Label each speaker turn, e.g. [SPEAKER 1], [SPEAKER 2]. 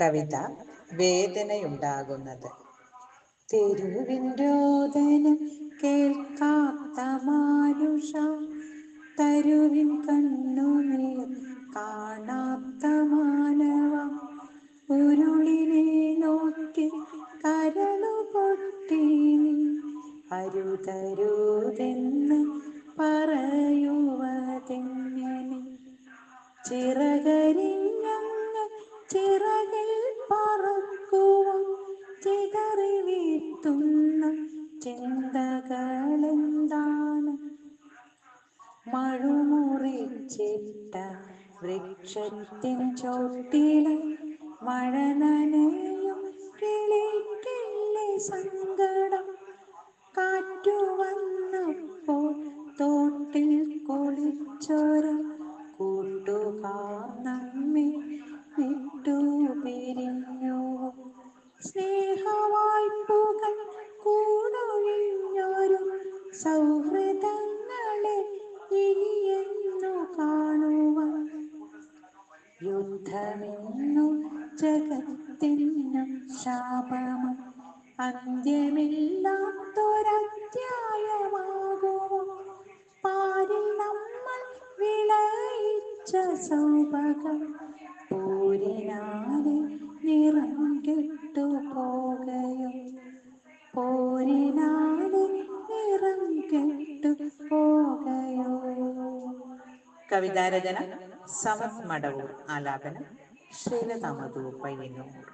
[SPEAKER 1] കവിത വേദനയുണ്ടാകുന്നത്. തെരുവിൻ രോദനം കേൾക്കാത്ത മാനുഷ തരുവിൻ കണ്ണുനീർ കാണാത്ത മാനവ ഉരുളിനെ നോക്കി കരളു പൊട്ടി അരുതരുതെന്ന് പറയുവതെങ്ങനെ? ചിറകരിഞ്ഞങ്ങ് ചിറകിൽ പറക്കുവാൻ ചിതറി വീഴ്ത്തുന്ന ചിന്തകളെന്താണ്? മഴുമുറിച്ചിട്ട വൃക്ഷത്തിൻ ചോട്ടിലെ മഴ നനയും കിളിക്കില്ലേ സങ്കടം? കാറ്റു വന്നപ്പോൾ തോട്ടിൽ കുളിച്ചൊരു കൂട്ടുകാർ നമ്മെ സ്നേഹമായി പുകൾ കൂടൊഴിഞ്ഞൊരു സൗഹൃദങ്ങളെ ഇനിയെന്നു കാണുവ യുദ്ധമെന്നു ജഗത്തിനും ശാപമ. അന്ത്യമില്ലാത്തൊരധ്യായമാകുമോ വിളയിച്ച സൗഭകം പോരിനാലെ നിറം കിട്ടു പോകയോ പോരിനാലെ നിറം കിട്ടു പോകയോ കവിതാരചന സമത് മടവൂർ ആലാപനം ശ്രീലതാമധു പയ്യന്നൂർ.